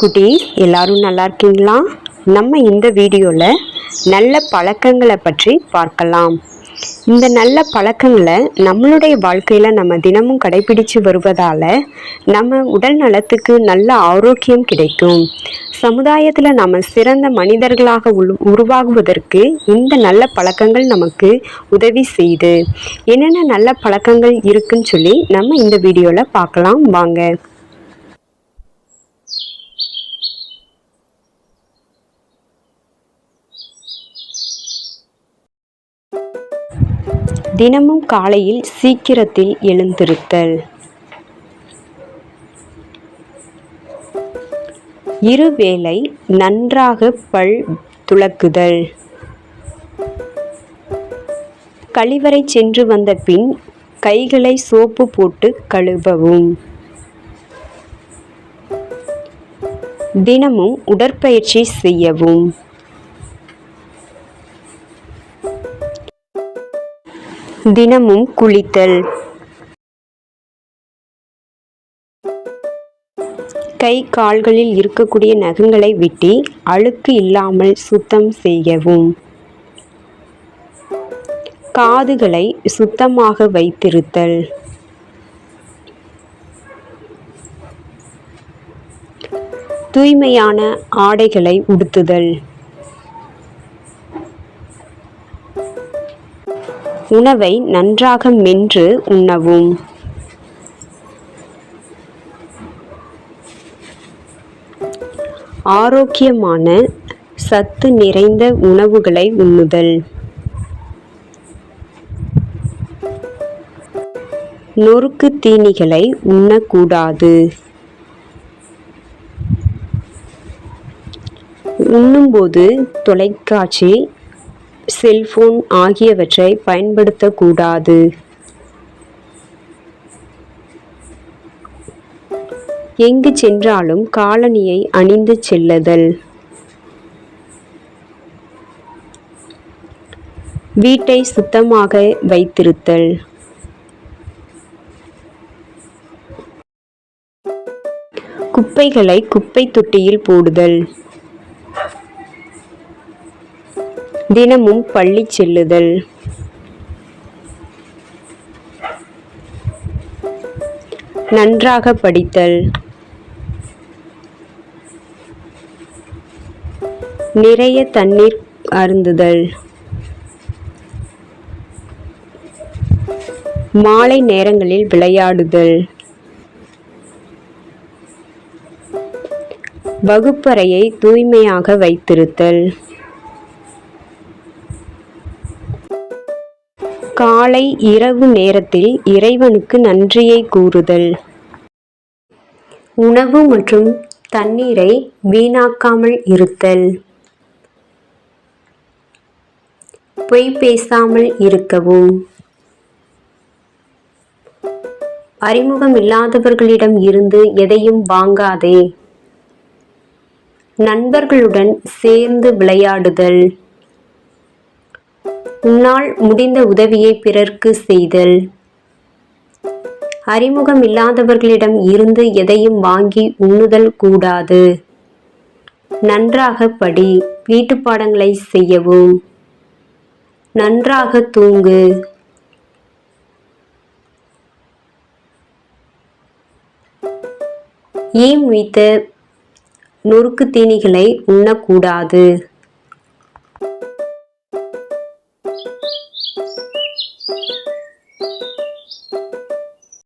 குட்டீஸ் எல்லாரும் நல்லா இருக்கீங்களா? நம்ம இந்த வீடியோவில் நல்ல பழக்கங்களை பற்றி பார்க்கலாம். இந்த நல்ல பழக்கங்களை நம்மளுடைய வாழ்க்கையில் நம்ம தினமும் கடைபிடித்து வருவதால் நம்ம உடல் நலத்துக்கு நல்ல ஆரோக்கியம் கிடைக்கும். சமுதாயத்தில் நம்ம சிறந்த மனிதர்களாக உருவாகுவதற்கு இந்த நல்ல பழக்கங்கள் நமக்கு உதவி செய்யுது. என்னென்ன நல்ல பழக்கங்கள் இருக்குன்னு சொல்லி நம்ம இந்த வீடியோவில் பார்க்கலாம். வாங்க. தினமும் காலையில் சீக்கிரத்தில் எழுந்திருத்தல். இருவேளை நன்றாக பல் துலக்குதல் கழிவறை சென்று வந்த பின் கைகளை சோப்பு போட்டு கழுவவும். தினமும் உடற்பயிற்சி செய்யவும். தினமும் குளித்தல். கை கால்களில் இருக்கக்கூடிய நகங்களை வெட்டி அழுக்கு இல்லாமல் சுத்தம் செய்யவும். காதுகளை சுத்தமாக வைத்திருத்தல். தூய்மையான ஆடைகளை உடுத்துதல். உணவை நன்றாக மென்று உண்ணவும். ஆரோக்கியமான சத்து நிறைந்த உணவுகளை உண்ணுதல். நொறுக்கு தீனிகளை உண்ணக்கூடாது. உண்ணும்போது தொலைக்காட்சி செல்போன் ஆகியவற்றை பயன்படுத்தக்கூடாது. எங்கு சென்றாலும் காலணியை அணிந்து செல்லுதல். வீட்டை சுத்தமாக வைத்திருத்தல். குப்பைகளை குப்பை தொட்டியில் போடுதல். தினமும் பள்ளி செல்லுதல். நன்றாக படித்தல். நிறைய தண்ணீர் அருந்துதல். மாலை நேரங்களில் விளையாடுதல். வகுப்பறையை தூய்மையாக வைத்திருத்தல். காலை இரவு நேரத்தில் இறைவனுக்கு நன்றியை கூறுதல். உணவு மற்றும் தண்ணீரை வீணாக்காமல் இருத்தல். பொய் பேசாமல் இருக்கவும். அறிமுகம் இல்லாதவர்களிடம் இருந்து எதையும் வாங்காதே. நண்பர்களுடன் சேர்ந்து விளையாடுதல். உன்னால் முடிந்த உதவியை பிறர்க்கு செய்தல். அறிமுகம் இல்லாதவர்களிடம் இருந்து எதையும் வாங்கி உண்ணுதல் கூடாது. நன்றாக படி வீட்டுப் பாடங்களை செய்யவும். நன்றாக தூங்கு. ஈம் வைத்த நொறுக்கு தீனிகளை உண்ணக்கூடாது.